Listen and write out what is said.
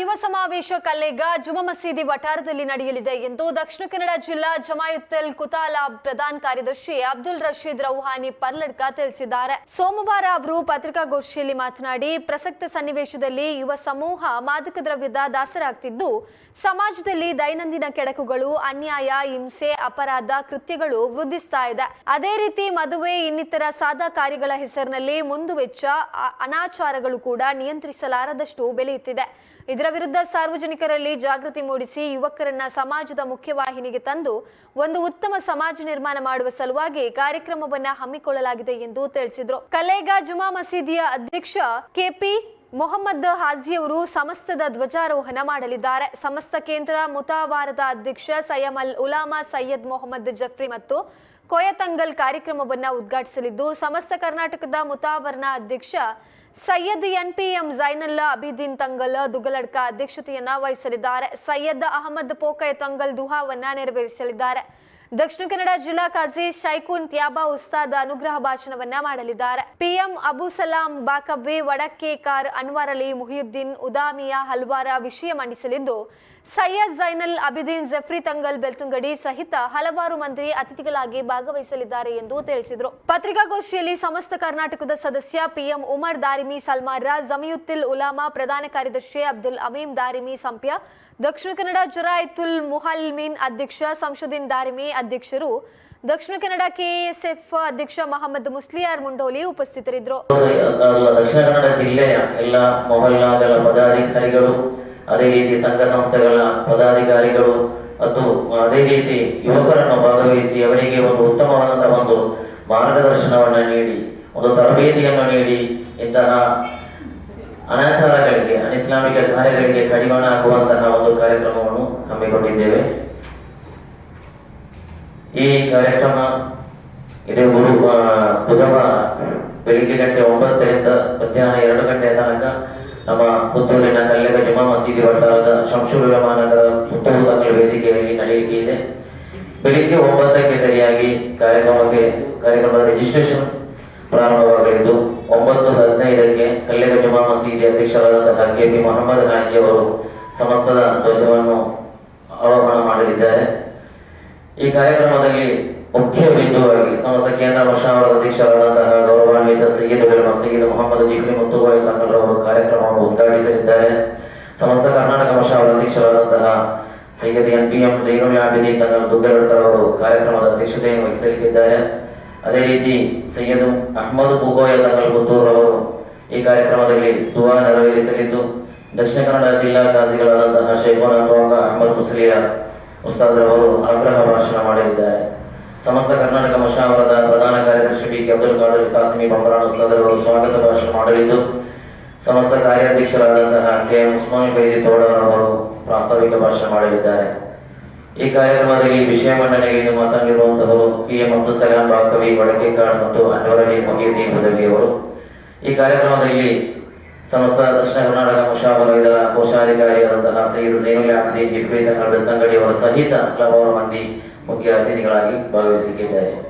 ಯುವ ಸಮಾವೇಶ ಕಲ್ಲೇಗ ಜುಮಾ ಮಸೀದಿ ವಠಾರದಲ್ಲಿ ನಡೆಯಲಿದೆ ಎಂದು ದಕ್ಷಿಣ ಕನ್ನಡ ಜಿಲ್ಲಾ ಜಮಾಯುತ್ತಲ್ ಕುತಾಲಾ ಪ್ರಧಾನ ಕಾರ್ಯದರ್ಶಿ ಅಬ್ದುಲ್ ರಶೀದ್ ರೌಹಾನಿ ಪರ್ಲಡ್ಕ ತಿಳಿಸಿದ್ದಾರೆ. ಸೋಮವಾರ ಅವರು ಪತ್ರಿಕಾಗೋಷ್ಠಿಯಲ್ಲಿ ಮಾತನಾಡಿ, ಪ್ರಸಕ್ತ ಸನ್ನಿವೇಶದಲ್ಲಿ ಯುವ ಸಮೂಹ ಮಾದಕ ದ್ರವ್ಯದ ದಾಸರಾಗ್ತಿದ್ದು, ಸಮಾಜದಲ್ಲಿ ದೈನಂದಿನ ಕೆಡಕುಗಳು, ಅನ್ಯಾಯ, ಹಿಂಸೆ, ಅಪರಾಧ, ಕೃತ್ಯಗಳು ವೃದ್ಧಿಸ್ತಾ ಇದೆ. ಅದೇ ರೀತಿ ಮದುವೆ, ಇನ್ನಿತರ ಸಾದಾ ಕಾರ್ಯಗಳ ಹೆಸರಿನಲ್ಲಿ ಮುಂದುವೆಚ್ಚ ಅನಾಚಾರಗಳು ಕೂಡ ನಿಯಂತ್ರಿಸಲಾರದಷ್ಟು ಬೆಳೆಯುತ್ತಿದೆ. ಇದರ ವಿರುದ್ಧ ಸಾರ್ವಜನಿಕರಲ್ಲಿ ಜಾಗೃತಿ ಮೂಡಿಸಿ ಯುವಕರನ್ನ ಸಮಾಜದ ಮುಖ್ಯವಾಹಿನಿಗೆ ತಂದು ಒಂದು ಉತ್ತಮ ಸಮಾಜ ನಿರ್ಮಾಣ ಮಾಡುವ ಸಲುವಾಗಿ ಕಾರ್ಯಕ್ರಮವನ್ನ ಹಮ್ಮಿಕೊಳ್ಳಲಾಗಿದೆ ಎಂದು ತಿಳಿಸಿದರು. ಕಲೇಗ ಜುಮಾ ಮಸೀದಿಯ ಅಧ್ಯಕ್ಷ ಕೆಪಿ ಮೊಹಮ್ಮದ್ ಹಾಜಿಯವರು ಸಮಸ್ತದ ಧ್ವಜಾರೋಹಣ ಮಾಡಲಿದ್ದಾರೆ. ಸಮಸ್ತ ಕೇಂದ್ರ ಮುತಾವಾರದ ಅಧ್ಯಕ್ಷ ಸಯಮಲ್ ಉಲಾಮಾ ಸೈಯದ್ ಮೊಹಮ್ಮದ್ ಜಫ್ರಿ ಮತ್ತು ಕೊಯತಂಗಲ್ ಕಾರ್ಯಕ್ರಮವನ್ನ ಉದ್ಘಾಟಿಸಲಿದ್ದು, ಸಮಸ್ತ ಕರ್ನಾಟಕದ ಮುತಾವರ್ನ ಅಧ್ಯಕ್ಷ ಸೈಯದ್ ಎನ್ಪಿಎಂ ಜೈನಲ್ಲಾ ಅಬಿದೀನ್ ತಂಗಲ್ ದುಗಲಡ್ಕ ಅಧ್ಯಕ್ಷತೆಯನ್ನ ವಹಿಸಲಿದ್ದಾರೆ. ಸೈಯದ್ ಅಹಮದ್ ಪೋಕಯ ತಂಗಲ್ ದುಹಾವನ್ನ ನೆರವೇರಿಸಲಿದ್ದಾರೆ. ದಕ್ಷಿಣ ಕನ್ನಡ ಜಿಲ್ಲಾ ಖಾಜಿ ಶೈಕುನ್ ತ್ಯಾಬಾ ಉಸ್ತಾದ್ ಅನುಗ್ರಹ ಭಾಷಣವನ್ನ ಮಾಡಲಿದ್ದಾರೆ. ಪಿಎಂ ಅಬು ಸಲಾಂ ಬಾಕವ್ವೆ ವಡಕ್ಕೇಕಾರ್ ಅನ್ವಾರ್ ಅಲಿ ಮುಹಿಯುದ್ದೀನ್ ಉದಾಮಿಯಾ ಹಲ್ವಾರ ವಿಷಯ ಮಂಡಿಸಲಿದ್ದು, ಸೈಯದ್ ಜೈನಲ್ ಅಬಿದೀನ್ ಜಫ್ರಿ ತಂಗಲ್ ಬೆಳ್ತುಂಗಡಿ ಸಹಿತ ಹಲವಾರು ಮಂದಿ ಅತಿಥಿಗಳಾಗಿ ಭಾಗವಹಿಸಲಿದ್ದಾರೆ ಎಂದು ತಿಳಿಸಿದರು. ಪತ್ರಿಕಾಗೋಷ್ಠಿಯಲ್ಲಿ ಸಮಸ್ತ ಕರ್ನಾಟಕದ ಸದಸ್ಯ ಪಿಎಂ ಉಮರ್ ದಾರಿಮಿ ಸಲ್ಮಾರ ಜಮಿಯುತ್ತಿಲ್ ಉಲಾಮಾ, ಪ್ರಧಾನ ಕಾರ್ಯದರ್ಶಿ ಅಬ್ದುಲ್ ಅಮೀಮ್ ದಾರಿಮಿ ಸಂಪ್ಯ, ದಕ್ಷಿಣ ಕನ್ನಡ ಜುರಾಯಿತುಲ್ ಮುಹಲ್ಮೀನ್ ಅಧ್ಯಕ್ಷ, ಸಂಶುದ್ದೀನ್ ದಾರಿಮಿ ಅಧ್ಯಕ್ಷರು ದಕ್ಷಿಣ ಕನ್ನಡ ಕೆಎಸ್ಎಫ್ ಅಧ್ಯಕ್ಷ ಮಹಮ್ಮದ್ ಮುಸ್ಲಿಯಾರ್ ಮುಂಡೋಲಿ ಉಪಸ್ಥಿತರಿದ್ದರು. ದಕ್ಷಿಣ ಕನ್ನಡ ಜಿಲ್ಲೆಯ ಎಲ್ಲ ಮೊಹಲ್ಲಾಗಳ ಪದಾಧಿಕಾರಿಗಳು, ಅದೇ ರೀತಿ ಸಂಘ ಸಂಸ್ಥೆಗಳ ಪದಾಧಿಕಾರಿಗಳು ಮತ್ತು ಅದೇ ರೀತಿ ಯುವಕರನ್ನು ಭಾಗವಹಿಸಿ ಅವರಿಗೆ ಒಂದು ಉತ್ತಮವಾದಂತಹ ಒಂದು ಮಾರ್ಗದರ್ಶನವನ್ನು ನೀಡಿ, ಒಂದು ತರಬೇತಿಯನ್ನು ನೀಡಿ ಇಂತಹ ಅನಾಚಾರಗಳಿಗೆ, ಅನಿಸ್ಲಾಮಿಕ ಕಾರ್ಯಗಳಿಗೆ ಕಡಿವಾಣ ಹಾಕುವಂತಹ ಒಂದು ಕಾರ್ಯಕ್ರಮವನ್ನು ಹಮ್ಮಿಕೊಂಡಿದ್ದೇವೆ. ಈ ಕಾರ್ಯಕ್ರಮ ಇದೇ ಗುರು ಬುಧವಾರ ಬೆಳಿಗ್ಗೆ ಗಂಟೆ ಒಂಬತ್ತರಿಂದ ಮಧ್ಯಾಹ್ನ ಎರಡು ಗಂಟೆ ತನಕ ನಮ್ಮ ಪುತ್ತೂರಿನ ಕಲ್ಲೆಗ ಜುಮಾ ಮಸೀದಿ ವಟ್ಟಾರದ ಶಂಶುಲಮಾ ನಗರ ಪುತ್ತೂರು ತಕ್ಕಲ ವೇದಿಕೆಯಲ್ಲಿ ಇದೆ. ಬೆಳಿಗ್ಗೆ ಒಂಬತ್ತಕ್ಕೆ ಸರಿಯಾಗಿ ಕಾರ್ಯಕ್ರಮಕ್ಕೆ, ಕಾರ್ಯಕ್ರಮದ ರಿಜಿಸ್ಟ್ರೇಷನ್ ಪ್ರಾರಂಭವಾಗಲಿದ್ದು, ಒಂಬತ್ತು ಹದಿನೈದಕ್ಕೆ ಕಲ್ಲೆಗ ಜುಮಾ ಮಸೀದಿ ಅಧ್ಯಕ್ಷರಾದಂತಹ ಕೆ ಪಿ ಮೊಹಮ್ಮದ್ ಅವರು ಸಮಸ್ತದ ಧ್ವಜವನ್ನು ಆರೋಹಣ ಮಾಡಲಿದ್ದಾರೆ. ಈ ಕಾರ್ಯಕ್ರಮದಲ್ಲಿ ಮುಖ್ಯ ಬಿಂದುವಾಗಿ ಸಮಸ್ತ ಕೇಂದ್ರ ವರ್ಷಾವರ ಅಧ್ಯಕ್ಷರಾದಂತಹ ಗೌರವಾನ್ವಿತ ಸೈಯದ್ ಸೈಯದ್ ಮೊಹಮ್ಮದ್ ಜಿಫ್ರಿ ಮುತ್ತುಬಾಯಿ ಅವರು ಕಾರ್ಯಕ್ರಮವನ್ನು ಉದ್ಘಾಟಿಸಲಿದ್ದಾರೆ. ಸಮಸ್ತ ಕರ್ನಾಟಕ ವರ್ಷಾವರ ಅಧ್ಯಕ್ಷರಾದಂತಹ Syed N P M Zainul Abidi Duggaladkar ಅವರು ಕಾರ್ಯಕ್ರಮದ ಅಧ್ಯಕ್ಷತೆಯನ್ನು ವಹಿಸಲಿದ್ದಾರೆ ಅದೇ ರೀತಿ ಸೈಯದ್ ಅಹಮದ್ ಬುಗೋಯ ತಂಗಲ್ ಪುತ್ತೂರ್ ಈ ಕಾರ್ಯಕ್ರಮದಲ್ಲಿ ದುವಾ ನೆರವೇರಿಸಲಿದ್ದು, ದಕ್ಷಿಣ ಕನ್ನಡ ಜಿಲ್ಲಾ ಕಾಜಿಗಳಾದಂತಹ ಶೇಖೋನ ಅಹಮದ್ ಮುಸ್ಲಿಯಾ ಉಸ್ತಾದ್ರವರು ಆಗ್ರಹ ಭಾಷಣ ಮಾಡಲಿದ್ದಾರೆ ಸಮಸ್ತ ಕರ್ನಾಟಕ ಮಶಾವರದ ಪ್ರಧಾನ ಕಾರ್ಯದರ್ಶಿ ಬಿ ಅಬ್ದುಲ್ ಕಾದರ್ ಕಾಸಿಮಿ ಬಂಬರಾನ್ ಉಸ್ತಾದ್ರವರು ಸ್ವಾಗತ ಭಾಷಣ ಮಾಡಲಿದ್ದು, ಸಮಸ್ತ ಕಾರ್ಯಾಧ್ಯಕ್ಷರಾದಂತಹ ಕೆ ಎಂ ಉಸ್ಮಾನ್ ಫೈಜಿ ತೋಡರವರು ಪ್ರಾಸ್ತಾವಿಕ ಭಾಷಣ ಮಾಡಲಿದ್ದಾರೆ. ಈ ಕಾರ್ಯಕ್ರಮದಲ್ಲಿ ವಿಷಯ ಮಂಡನೆಗೆ ಮಾತನಾಡಿರುವಂತಹವರು ಪಿ ಎಂ ಅಬ್ದುಲ್ ಸಲಾಂ ಬಾಕವಿ ವಡಕೇಕಾಡ್ ಮತ್ತು ಅನ್ವರಲಿ ಮೊಹೀದ್ದೀನ್ ಪದವಿಯವರು ಈ ಕಾರ್ಯಕ್ರಮದಲ್ಲಿ ಸಮಸ್ತ ದಕ್ಷಿಣ ಕರ್ನಾಟಕ ಮುಷಾವರ ಇದರ ಕೋಶಾಧಿಕಾರಿಯಾದಂತಹ ಸೈಯದ್ ಜೈನುಲ್ ಆಬ್ದೀನ್ ಜಿಫ್ರಿ ಅವರ ಸಹಿತ ಹಲವಾರು ಮಂದಿ ಮುಖ್ಯ ಅತಿಥಿಗಳಾಗಿ ಭಾಗವಹಿಸಲಿಕ್ಕಿದ್ದಾರೆ.